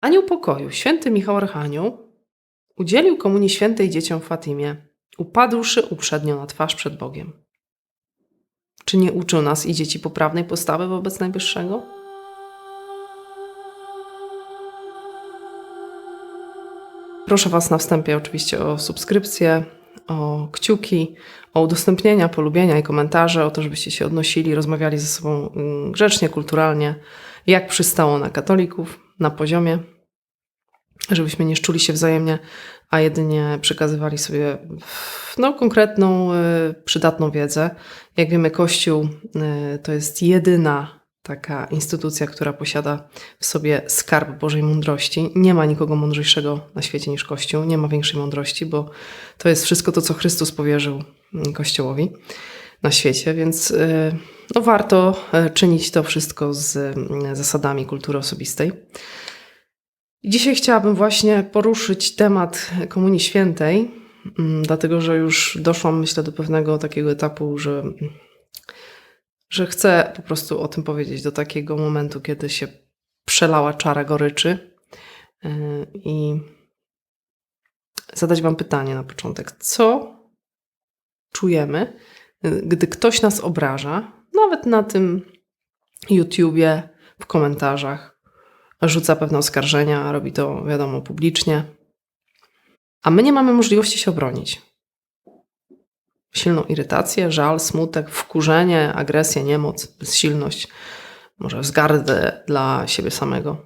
Anioł pokoju, święty Michał Archanioł, udzielił komunii świętej dzieciom Fatimie, upadłszy uprzednio na twarz przed Bogiem. Czy nie uczył nas i dzieci poprawnej postawy wobec Najwyższego? Proszę Was na wstępie oczywiście o subskrypcję, o kciuki, o udostępnienia, polubienia i komentarze, o to, żebyście się odnosili, rozmawiali ze sobą mm, grzecznie, kulturalnie, jak przystało na katolików, na poziomie, żebyśmy nie szczuli się wzajemnie, a jedynie przekazywali sobie no, konkretną, y, przydatną wiedzę. Jak wiemy, Kościół y, to jest jedyna taka instytucja, która posiada w sobie skarb Bożej mądrości. Nie ma nikogo mądrzejszego na świecie niż Kościół, nie ma większej mądrości, bo to jest wszystko to, co Chrystus powierzył mm, Kościołowi na świecie, więc y, no, warto czynić to wszystko z mm, zasadami kultury osobistej. Dzisiaj chciałabym właśnie poruszyć temat Komunii Świętej, mm, dlatego że już doszłam, myślę, do pewnego takiego etapu, że, że chcę po prostu o tym powiedzieć, do takiego momentu, kiedy się przelała czara goryczy yy, i zadać Wam pytanie na początek. Co czujemy, gdy ktoś nas obraża, nawet na tym YouTubie, w komentarzach, rzuca pewne oskarżenia, robi to, wiadomo, publicznie, a my nie mamy możliwości się obronić. Silną irytację, żal, smutek, wkurzenie, agresję, niemoc, bezsilność, może wzgardę dla siebie samego.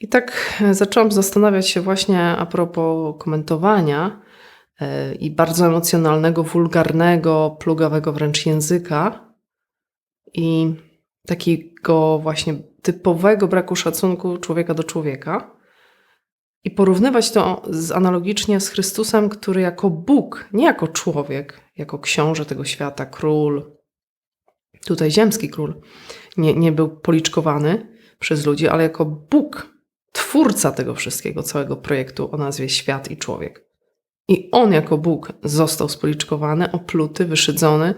I tak zaczęłam zastanawiać się właśnie a propos komentowania e, i bardzo emocjonalnego, wulgarnego, plugawego wręcz języka i takiego właśnie typowego braku szacunku człowieka do człowieka i porównywać to z, analogicznie z Chrystusem, który jako Bóg, nie jako człowiek, jako książę tego świata, król, tutaj ziemski król, nie, nie był policzkowany przez ludzi, ale jako Bóg, twórca tego wszystkiego, całego projektu o nazwie Świat i Człowiek. I on jako Bóg został spoliczkowany, opluty, wyszydzony,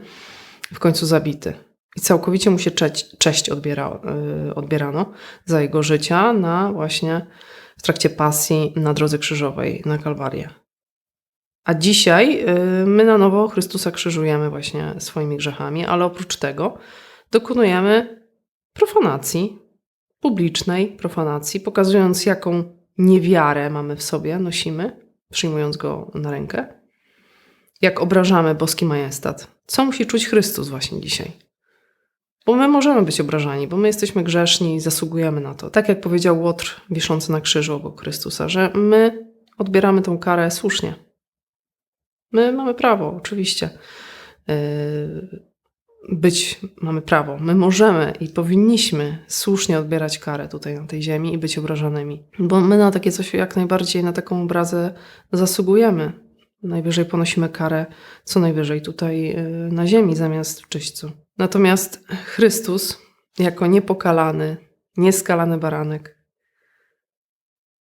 w końcu zabity. I całkowicie mu się cześć, odbiera, yy, odbierano za jego życia na właśnie w trakcie pasji na drodze krzyżowej, na Kalwarię. A dzisiaj yy, my na nowo Chrystusa krzyżujemy właśnie swoimi grzechami, ale oprócz tego dokonujemy profanacji, publicznej profanacji, pokazując jaką niewiarę mamy w sobie, nosimy, przyjmując go na rękę, jak obrażamy boski majestat. Co musi czuć Chrystus właśnie dzisiaj? Bo my możemy być obrażani, bo my jesteśmy grzeszni i zasługujemy na to. Tak jak powiedział Łotr wiszący na krzyżu obok Chrystusa, że my odbieramy tą karę słusznie. My mamy prawo, oczywiście. Yy, być, mamy prawo. My możemy i powinniśmy słusznie odbierać karę tutaj na tej ziemi i być obrażanymi. Bo my na takie coś jak najbardziej, na taką obrazę zasługujemy. Najwyżej ponosimy karę co najwyżej tutaj yy, na ziemi zamiast w czyśćcu. Natomiast Chrystus, jako niepokalany, nieskalany baranek,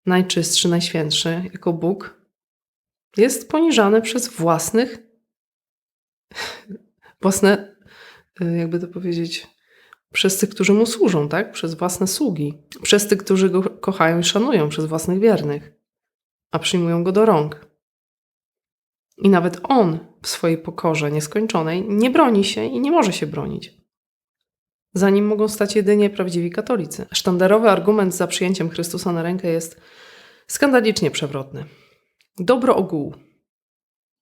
najczystszy, najświętszy, jako Bóg, jest poniżany przez własnych, własne, jakby to powiedzieć, przez tych, którzy mu służą, tak? Przez własne sługi, przez tych, którzy go kochają i szanują, przez własnych wiernych, a przyjmują go do rąk. I nawet on swojej pokorze nieskończonej nie broni się i nie może się bronić. Za nim mogą stać jedynie prawdziwi katolicy. Sztandarowy argument za przyjęciem Chrystusa na rękę jest skandalicznie przewrotny. Dobro ogółu.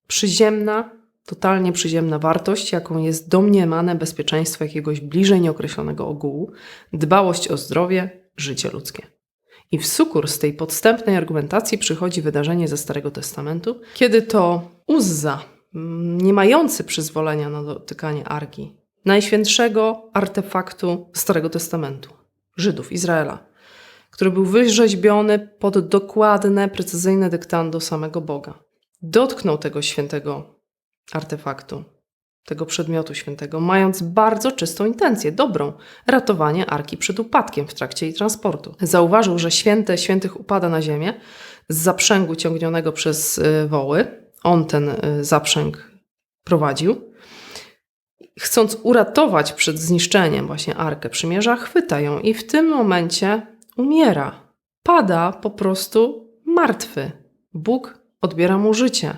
Przyziemna, totalnie przyziemna wartość, jaką jest domniemane bezpieczeństwo jakiegoś bliżej nieokreślonego ogółu, dbałość o zdrowie, życie ludzkie. I w sukurs tej podstępnej argumentacji przychodzi wydarzenie ze Starego Testamentu, kiedy to Uzza, nie mający przyzwolenia na dotykanie arki, najświętszego artefaktu Starego Testamentu, Żydów, Izraela, który był wyrzeźbiony pod dokładne, precyzyjne dyktando samego Boga. Dotknął tego świętego artefaktu, tego przedmiotu świętego, mając bardzo czystą intencję, dobrą, ratowanie arki przed upadkiem w trakcie jej transportu. Zauważył, że święte świętych upada na ziemię z zaprzęgu ciągnionego przez y, woły. On ten y, zaprzęg prowadził. Chcąc uratować przed zniszczeniem właśnie arkę przymierza, chwyta ją i w tym momencie umiera. pada po prostu martwy. Bóg odbiera mu życie.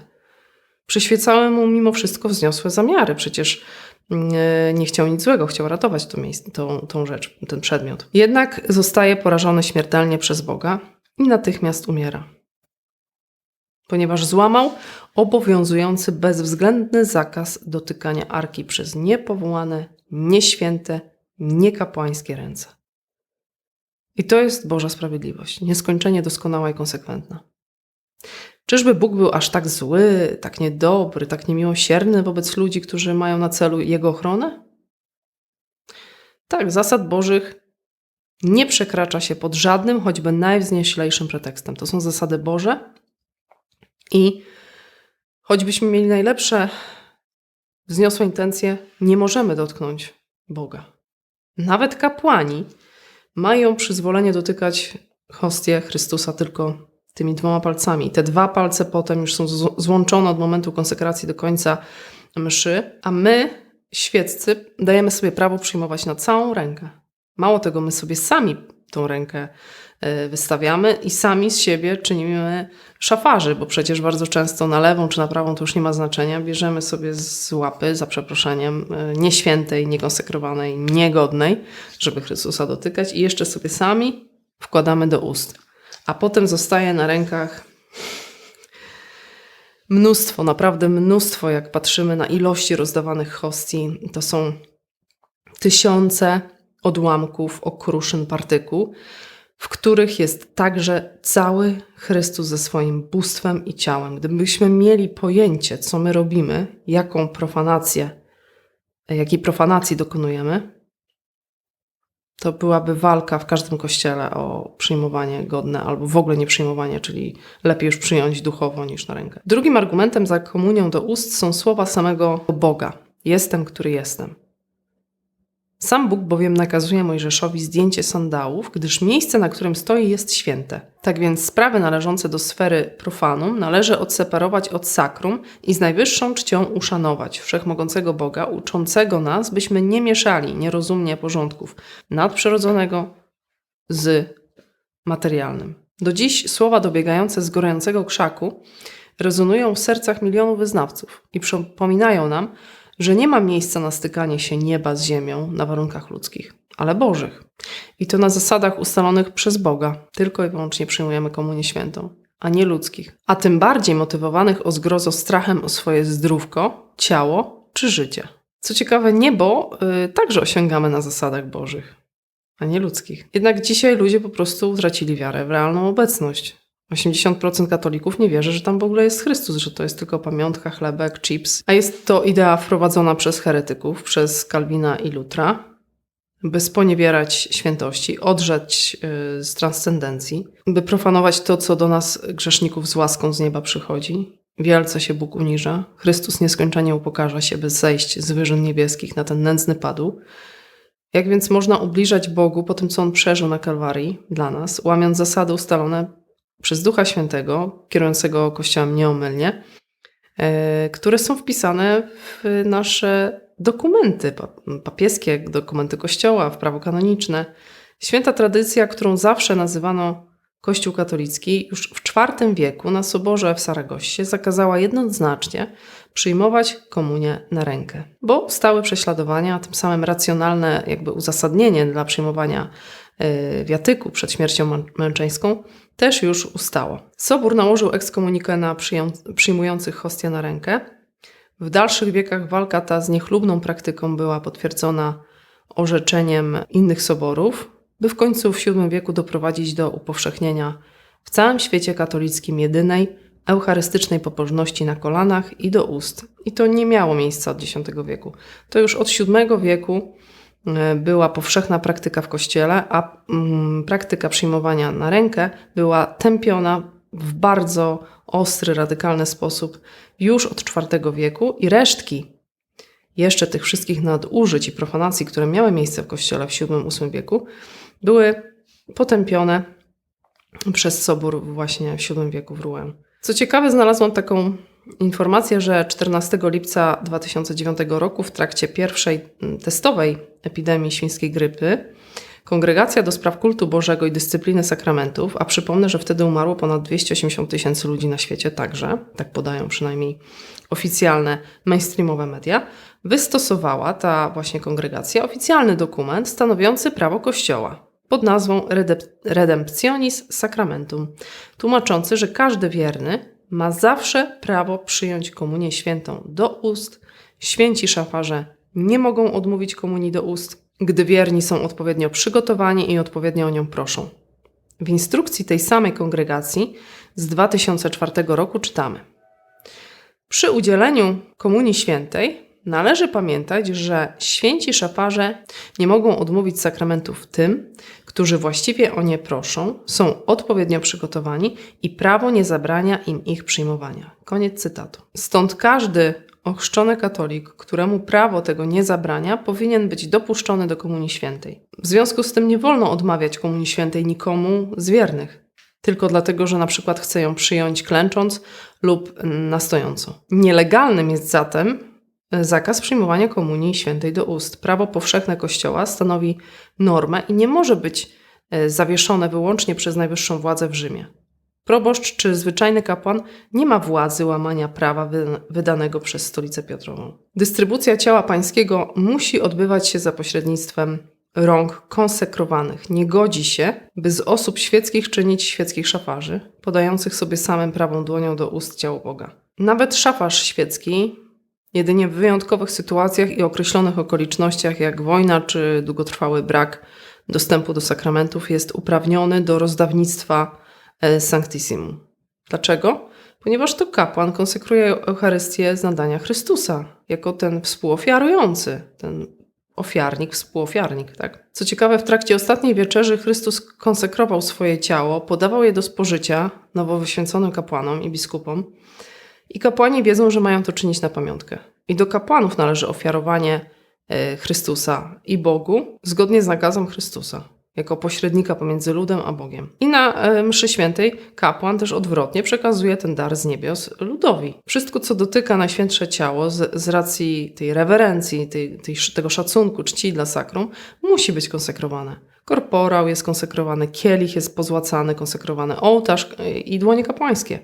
Przyświecały mu mimo wszystko wzniosłe zamiary. Przecież nie, nie chciał nic złego, chciał ratować to miejsce, tą, tą rzecz, ten przedmiot. Jednak zostaje porażony śmiertelnie przez Boga i natychmiast umiera. Ponieważ złamał obowiązujący bezwzględny zakaz dotykania arki przez niepowołane, nieświęte, niekapłańskie ręce. I to jest Boża sprawiedliwość, nieskończenie doskonała i konsekwentna. Czyżby Bóg był aż tak zły, tak niedobry, tak niemiłosierny wobec ludzi, którzy mają na celu Jego ochronę? Tak, zasad Bożych nie przekracza się pod żadnym, choćby najwznieślejszym pretekstem. To są zasady Boże i choćbyśmy mieli najlepsze, wzniosłe intencje, nie możemy dotknąć Boga. Nawet kapłani mają przyzwolenie dotykać hostię Chrystusa tylko tymi dwoma palcami. Te dwa palce potem już są złączone od momentu konsekracji do końca mszy, a my, świeccy, dajemy sobie prawo przyjmować na całą rękę. Mało tego, my sobie sami tą rękę wystawiamy i sami z siebie czynimy szafarzy, bo przecież bardzo często na lewą czy na prawą to już nie ma znaczenia. Bierzemy sobie z łapy, za przeproszeniem, e, nieświętej, niekonsekrowanej, niegodnej, żeby Chrystusa dotykać i jeszcze sobie sami wkładamy do ust. A potem zostaje na rękach mnóstwo, naprawdę mnóstwo, jak patrzymy na ilości rozdawanych hostii, to są tysiące odłamków, okruszyn, partykuł, w których jest także cały Chrystus ze swoim bóstwem i ciałem. Gdybyśmy mieli pojęcie, co my robimy, jaką profanację, jakiej profanacji dokonujemy, to byłaby walka w każdym kościele o przyjmowanie godne albo w ogóle nie przyjmowanie, czyli lepiej już przyjąć duchowo niż na rękę. Drugim argumentem za komunią do ust są słowa samego Boga: Jestem, który jestem. Sam Bóg bowiem nakazuje Mojżeszowi zdjęcie sandałów, gdyż miejsce, na którym stoi, jest święte. Tak więc sprawy należące do sfery profanum należy odseparować od sakrum i z najwyższą czcią uszanować wszechmogącego Boga, uczącego nas, byśmy nie mieszali nierozumnie porządków nadprzyrodzonego z materialnym. Do dziś słowa dobiegające z gorącego krzaku rezonują w sercach milionów wyznawców i przypominają nam, że nie ma miejsca na stykanie się nieba z ziemią na warunkach ludzkich, ale bożych. I to na zasadach ustalonych przez Boga. Tylko i wyłącznie przyjmujemy komunię świętą, a nie ludzkich. A tym bardziej motywowanych o zgrozo strachem o swoje zdrówko, ciało czy życie. Co ciekawe, niebo yy, także osiągamy na zasadach bożych, a nie ludzkich. Jednak dzisiaj ludzie po prostu utracili wiarę w realną obecność. 80% katolików nie wierzy, że tam w ogóle jest Chrystus, że to jest tylko pamiątka, chlebek, chips. A jest to idea wprowadzona przez heretyków, przez Kalwina i Lutra, by sponiewierać świętości, odrzeć y, z transcendencji, by profanować to, co do nas grzeszników z łaską z nieba przychodzi. Wielce się Bóg uniża, Chrystus nieskończenie upokarza się, by zejść z wyżyn niebieskich na ten nędzny padł. Jak więc można ubliżać Bogu po tym, co On przeżył na Kalwarii dla nas, łamiąc zasady ustalone przez Ducha Świętego, kierującego Kościołem nieomylnie, e, które są wpisane w nasze dokumenty, papieskie dokumenty Kościoła, w prawo kanoniczne. Święta tradycja, którą zawsze nazywano Kościół katolicki, już w IV wieku na soborze w Saragoście zakazała jednoznacznie przyjmować komunię na rękę, bo stały prześladowania, a tym samym racjonalne jakby uzasadnienie dla przyjmowania wiatyku przed śmiercią męczeńską też już ustało. Sobór nałożył ekskomunikę na przyjmujących hostię na rękę. W dalszych wiekach walka ta z niechlubną praktyką była potwierdzona orzeczeniem innych soborów, by w końcu w VII wieku doprowadzić do upowszechnienia w całym świecie katolickim jedynej eucharystycznej pobożności na kolanach i do ust. I to nie miało miejsca od X wieku. To już od VII wieku była powszechna praktyka w kościele, a mm, praktyka przyjmowania na rękę była tępiona w bardzo ostry, radykalny sposób już od IV wieku i resztki jeszcze tych wszystkich nadużyć i profanacji, które miały miejsce w kościele w VII-VIII wieku, były potępione przez Sobór właśnie w VII wieku w Rouen. Co ciekawe, znalazłam taką informację, że 14 lipca 2009 roku w trakcie pierwszej mm, testowej epidemii świńskiej grypy Kongregacja do spraw kultu Bożego i dyscypliny sakramentów, a przypomnę, że wtedy umarło ponad 280 tysięcy ludzi na świecie także, tak podają przynajmniej oficjalne mainstreamowe media, wystosowała ta właśnie kongregacja oficjalny dokument stanowiący prawo Kościoła pod nazwą Redemptionis Sacramentum, tłumaczący, że każdy wierny ma zawsze prawo przyjąć komunię świętą do ust. Święci szafarze nie mogą odmówić komunii do ust, gdy wierni są odpowiednio przygotowani i odpowiednio o nią proszą. W instrukcji tej samej kongregacji z 2004 roku czytamy: Przy udzieleniu komunii świętej należy pamiętać, że święci szafarze nie mogą odmówić sakramentów tym, którzy właściwie o nie proszą, są odpowiednio przygotowani i prawo nie zabrania im ich przyjmowania. Koniec cytatu. Stąd każdy ochrzczony katolik, któremu prawo tego nie zabrania, powinien być dopuszczony do Komunii Świętej. W związku z tym nie wolno odmawiać Komunii Świętej nikomu z wiernych, tylko dlatego, że na przykład chce ją przyjąć klęcząc lub na stojąco. Nielegalnym jest zatem zakaz przyjmowania Komunii Świętej do ust. Prawo powszechne Kościoła stanowi normę i nie może być e, zawieszone wyłącznie przez najwyższą władzę w Rzymie. Proboszcz czy zwyczajny kapłan nie ma władzy łamania prawa wydanego przez Stolicę Piotrową. Dystrybucja ciała pańskiego musi odbywać się za pośrednictwem rąk konsekrowanych. Nie godzi się, by z osób świeckich czynić świeckich szafarzy, podających sobie samym prawą dłonią do ust ciało Boga. Nawet szafarz świecki, jedynie w wyjątkowych sytuacjach i określonych okolicznościach, jak wojna czy długotrwały brak dostępu do sakramentów, jest uprawniony do rozdawnictwa Sanctissimum. Dlaczego? Ponieważ to kapłan konsekruje Eucharystię z nadania Chrystusa, jako ten współofiarujący, ten ofiarnik, współofiarnik. Tak? Co ciekawe, w trakcie ostatniej wieczerzy Chrystus konsekrował swoje ciało, podawał je do spożycia nowo wyświęconym kapłanom i biskupom. I kapłani wiedzą, że mają to czynić na pamiątkę. I do kapłanów należy ofiarowanie e, Chrystusa i Bogu zgodnie z nakazem Chrystusa jako pośrednika pomiędzy ludem a Bogiem. I na e, mszy świętej kapłan też odwrotnie przekazuje ten dar z niebios ludowi. Wszystko, co dotyka Najświętsze Ciało z, z racji tej rewerencji, tej, tej, tego szacunku, czci dla sakrum, musi być konsekrowane. Korporał jest konsekrowany, kielich jest pozłacany, konsekrowany ołtarz e, i dłonie kapłańskie,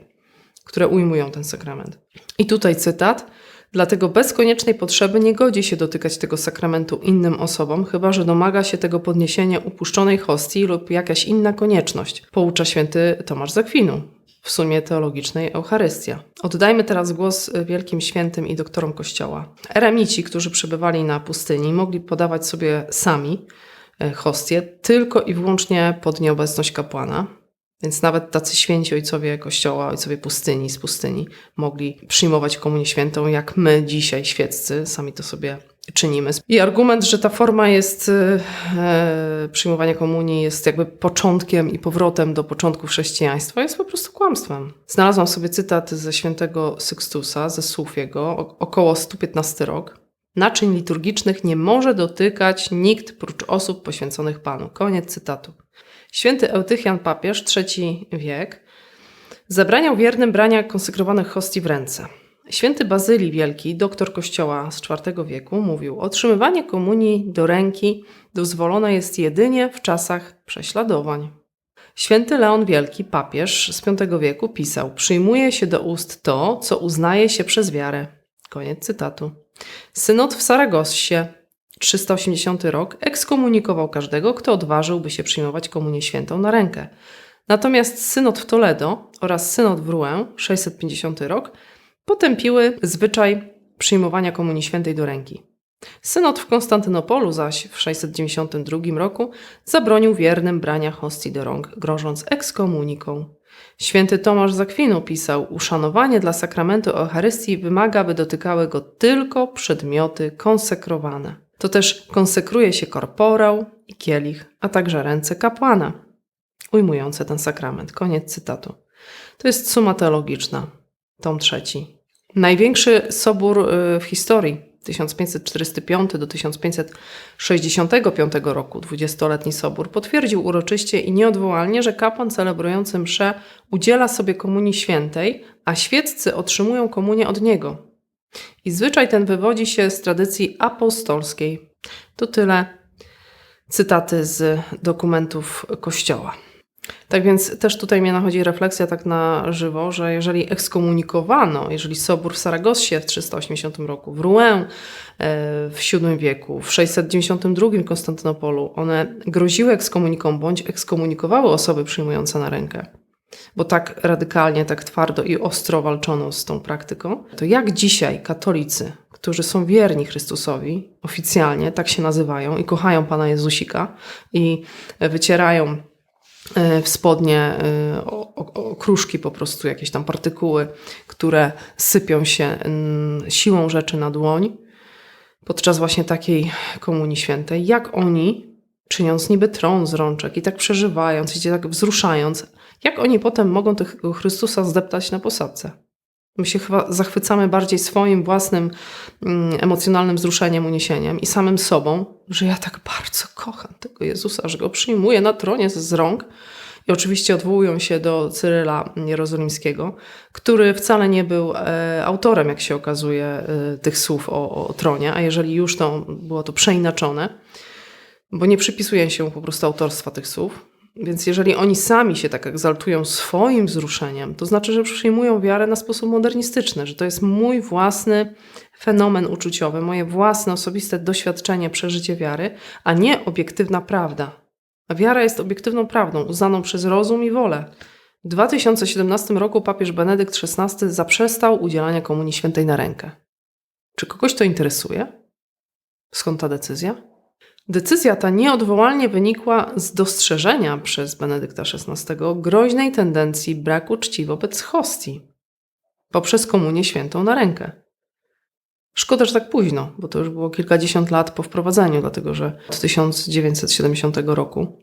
które ujmują ten sakrament. I tutaj cytat – Dlatego bez koniecznej potrzeby nie godzi się dotykać tego sakramentu innym osobom, chyba że domaga się tego podniesienia upuszczonej hostii lub jakaś inna konieczność, poucza święty Tomasz Zakwinu w sumie teologicznej Eucharystia. Oddajmy teraz głos wielkim świętym i doktorom Kościoła. Eremici, którzy przebywali na pustyni, mogli podawać sobie sami e, hostię tylko i wyłącznie pod nieobecność kapłana. Więc nawet tacy święci ojcowie Kościoła, ojcowie pustyni z pustyni mogli przyjmować komunię świętą, jak my dzisiaj świeccy sami to sobie czynimy. I argument, że ta forma jest e, przyjmowania komunii jest jakby początkiem i powrotem do początku chrześcijaństwa jest po prostu kłamstwem. Znalazłam sobie cytat ze świętego Sykstusa, ze słów jego, około 115 rok. Naczyń liturgicznych nie może dotykać nikt prócz osób poświęconych Panu. Koniec cytatu. Święty Eutychian papież, III wiek, zabraniał wiernym brania konsekrowanych hostii w ręce. Święty Bazylii Wielki, doktor kościoła z IV wieku, mówił: Otrzymywanie komunii do ręki dozwolone jest jedynie w czasach prześladowań. Święty Leon Wielki, papież z V wieku, pisał: Przyjmuje się do ust to, co uznaje się przez wiarę. Koniec cytatu. Synod w Saragossie 380 rok ekskomunikował każdego, kto odważyłby się przyjmować komunię świętą na rękę. Natomiast synod w Toledo oraz synod w Rouen 650 rok potępiły zwyczaj przyjmowania komunii świętej do ręki. Synod w Konstantynopolu zaś w 692 roku zabronił wiernym brania hostii do rąk, grożąc ekskomuniką. Święty Tomasz Zakwinu pisał: Uszanowanie dla sakramentu Eucharystii wymaga, by dotykały go tylko przedmioty konsekrowane. To też konsekruje się korporał i kielich, a także ręce kapłana, ujmujące ten sakrament. Koniec cytatu. To jest suma teologiczna, tom trzeci. Największy sobór y, w historii 1545 do 1565 roku, dwudziestoletni sobór, potwierdził uroczyście i nieodwołalnie, że kapłan celebrujący mszę udziela sobie komunii świętej, a świeccy otrzymują komunię od niego. I zwyczaj ten wywodzi się z tradycji apostolskiej. To tyle cytaty z dokumentów Kościoła. Tak więc też tutaj mnie nachodzi refleksja tak na żywo, że jeżeli ekskomunikowano, jeżeli Sobór w Saragossie w 380 roku, w Rouen w VII wieku, w 692 w Konstantynopolu, one groziły ekskomuniką bądź ekskomunikowały osoby przyjmujące na rękę, bo tak radykalnie, tak twardo i ostro walczono z tą praktyką, to jak dzisiaj katolicy, którzy są wierni Chrystusowi, oficjalnie tak się nazywają i kochają Pana Jezusika i wycierają E, w spodnie e, okruszki, po prostu jakieś tam partykuły, które sypią się siłą rzeczy na dłoń podczas właśnie takiej komunii świętej. Jak oni, czyniąc niby tron z rączek i tak przeżywając, i tak wzruszając, jak oni potem mogą tego Chrystusa zdeptać na posadce? My się chyba zachwycamy bardziej swoim własnym mm, emocjonalnym wzruszeniem, uniesieniem i samym sobą, że ja tak bardzo kocham tego Jezusa, że go przyjmuję na tronie z rąk. I oczywiście odwołują się do Cyryla Jerozolimskiego, który wcale nie był e, autorem, jak się okazuje, e, tych słów o, o tronie, a jeżeli już to było to przeinaczone, bo nie przypisuje się po prostu autorstwa tych słów, więc jeżeli oni sami się tak egzaltują swoim wzruszeniem, to znaczy, że przyjmują wiarę na sposób modernistyczny, że to jest mój własny fenomen uczuciowy, moje własne osobiste doświadczenie, przeżycie wiary, a nie obiektywna prawda. A wiara jest obiektywną prawdą, uznaną przez rozum i wolę. W 2017 roku papież Benedykt XVI zaprzestał udzielania Komunii Świętej na rękę. Czy kogoś to interesuje? Skąd ta decyzja? Decyzja ta nieodwołalnie wynikła z dostrzeżenia przez Benedykta XVI groźnej tendencji braku czci wobec hostii poprzez komunię świętą na rękę. Szkoda, że tak późno, bo to już było kilkadziesiąt lat po wprowadzeniu, dlatego że od 1970 roku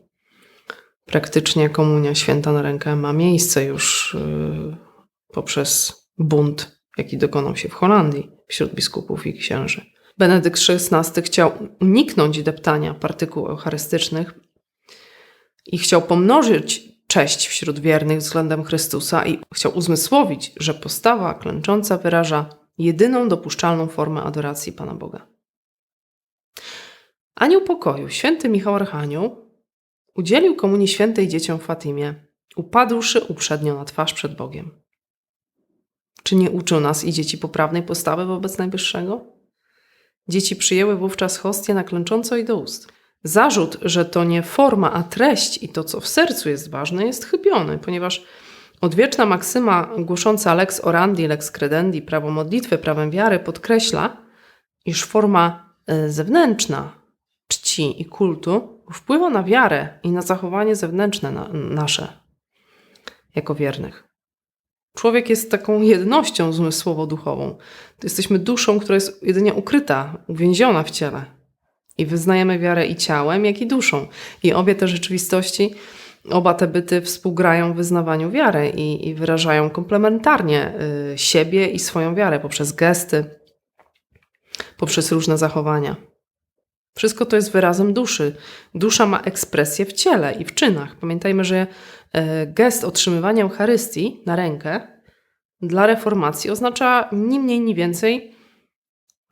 praktycznie komunia święta na rękę ma miejsce już yy, poprzez bunt, jaki dokonał się w Holandii wśród biskupów i księży. Benedykt XVI chciał uniknąć deptania partykuł eucharystycznych i chciał pomnożyć cześć wśród wiernych względem Chrystusa i chciał uzmysłowić, że postawa klęcząca wyraża jedyną dopuszczalną formę adoracji Pana Boga. Anioł pokoju, święty Michał Archanioł, udzielił komunii świętej dzieciom Fatimie, upadłszy uprzednio na twarz przed Bogiem. Czy nie uczył nas i dzieci poprawnej postawy wobec Najwyższego? Dzieci przyjęły wówczas hostię na klęcząco i do ust. Zarzut, że to nie forma, a treść i to, co w sercu jest ważne, jest chybiony, ponieważ odwieczna maksyma głosząca lex orandi, lex credendi, prawo modlitwy, prawem wiary podkreśla, iż forma e, zewnętrzna czci i kultu wpływa na wiarę i na zachowanie zewnętrzne na, nasze jako wiernych. Człowiek jest taką jednością zmysłowo-duchową. Jesteśmy duszą, która jest jedynie ukryta, uwięziona w ciele. I wyznajemy wiarę i ciałem, jak i duszą. I obie te rzeczywistości, oba te byty współgrają w wyznawaniu wiary i, i wyrażają komplementarnie y, siebie i swoją wiarę poprzez gesty, poprzez różne zachowania. Wszystko to jest wyrazem duszy. Dusza ma ekspresję w ciele i w czynach. Pamiętajmy, że gest otrzymywania Eucharystii na rękę dla reformacji oznacza ni mniej, ni więcej,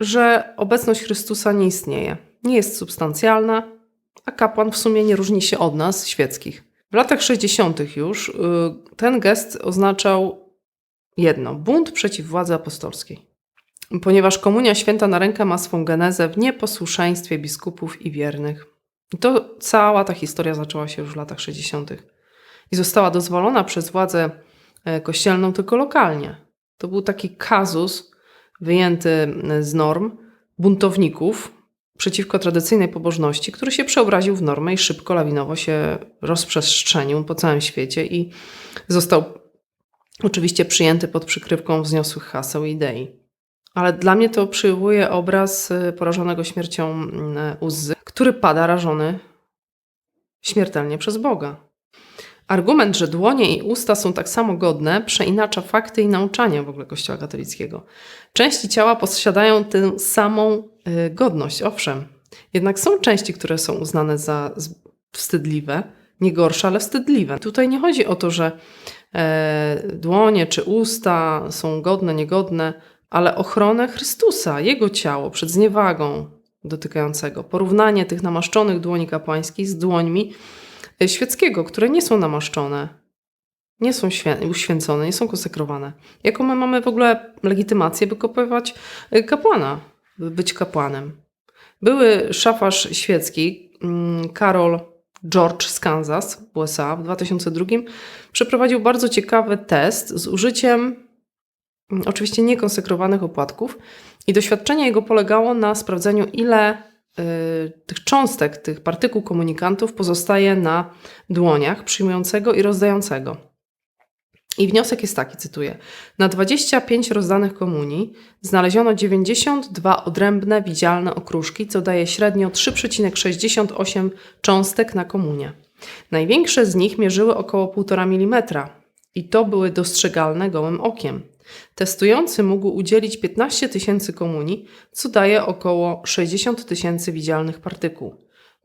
że obecność Chrystusa nie istnieje. Nie jest substancjalna, a kapłan w sumie nie różni się od nas, świeckich. W latach 60. już y, ten gest oznaczał jedno: bunt przeciw władzy apostolskiej ponieważ Komunia Święta na rękę ma swą genezę w nieposłuszeństwie biskupów i wiernych. I to cała ta historia zaczęła się już w latach 60. i została dozwolona przez władzę e, kościelną tylko lokalnie. To był taki kazus wyjęty e, z norm buntowników przeciwko tradycyjnej pobożności, który się przeobraził w normę i szybko, lawinowo się rozprzestrzenił po całym świecie i został oczywiście przyjęty pod przykrywką wzniosłych haseł i idei. Ale dla mnie to przywołuje obraz y, porażonego śmiercią Uzzy, który pada rażony śmiertelnie przez Boga. Argument, że dłonie i usta są tak samo godne, przeinacza fakty i nauczania w ogóle Kościoła katolickiego. Części ciała posiadają tę samą y, godność, owszem. Jednak są części, które są uznane za wstydliwe, nie gorsze, ale wstydliwe. Tutaj nie chodzi o to, że e, dłonie czy usta są godne, niegodne ale ochronę Chrystusa, Jego ciało przed zniewagą, dotykającego. Porównanie tych namaszczonych dłoni kapłańskich z dłońmi świeckiego, które nie są namaszczone, nie są świę- uświęcone, nie są konsekrowane. Jaką my mamy w ogóle legitymację, by kopiować y, kapłana, by być kapłanem? Były szafarz świecki, mm, Karol George z Kansas USA w 2002 przeprowadził bardzo ciekawy test z użyciem mm, oczywiście niekonsekrowanych opłatków i doświadczenie jego polegało na sprawdzeniu, ile tych cząstek, tych partykuł komunikantów pozostaje na dłoniach przyjmującego i rozdającego. I wniosek jest taki, cytuję. Na 25 rozdanych komunii znaleziono 92 odrębne widzialne okruszki, co daje średnio 3,68 cząstek na komunię. Największe z nich mierzyły około 1,5 mm i to były dostrzegalne gołym okiem. Testujący mógł udzielić 15 tysięcy komunii, co daje około 60 tysięcy widzialnych partykuł.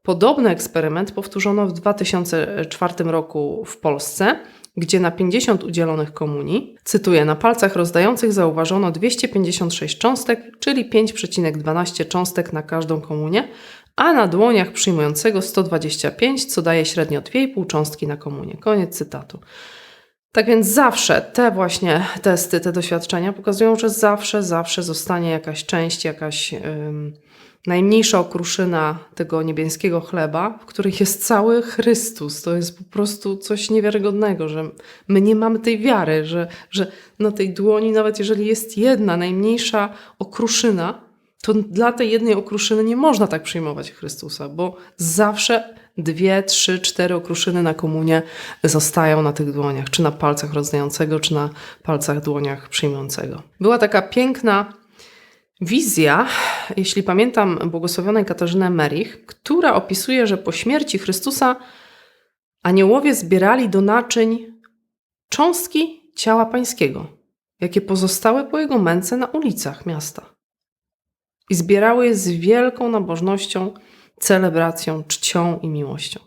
Podobny eksperyment powtórzono w 2004 roku w Polsce, gdzie na 50 udzielonych komunii, cytuję, na palcach rozdających zauważono 256 cząstek, czyli 5,12 cząstek na każdą komunię, a na dłoniach przyjmującego 125, co daje średnio 2,5 cząstki na komunię. Koniec cytatu. Tak więc zawsze te właśnie testy, te doświadczenia pokazują, że zawsze, zawsze zostanie jakaś część, jakaś najmniejsza okruszyna tego niebieskiego chleba, w których jest cały Chrystus. To jest po prostu coś niewiarygodnego, że my nie mamy tej wiary, że, że na tej dłoni, nawet jeżeli jest jedna najmniejsza okruszyna, to dla tej jednej okruszyny nie można tak przyjmować Chrystusa, bo zawsze dwie, trzy, cztery okruszyny na komunie zostają na tych dłoniach, czy na palcach rozdającego, czy na palcach dłoniach przyjmującego. Była taka piękna wizja, jeśli pamiętam, błogosławionej Katarzyny Merich, która opisuje, że po śmierci Chrystusa aniołowie zbierali do naczyń cząstki ciała pańskiego, jakie pozostały po jego męce na ulicach miasta. I zbierały je z wielką nabożnością, celebracją, czcią i miłością.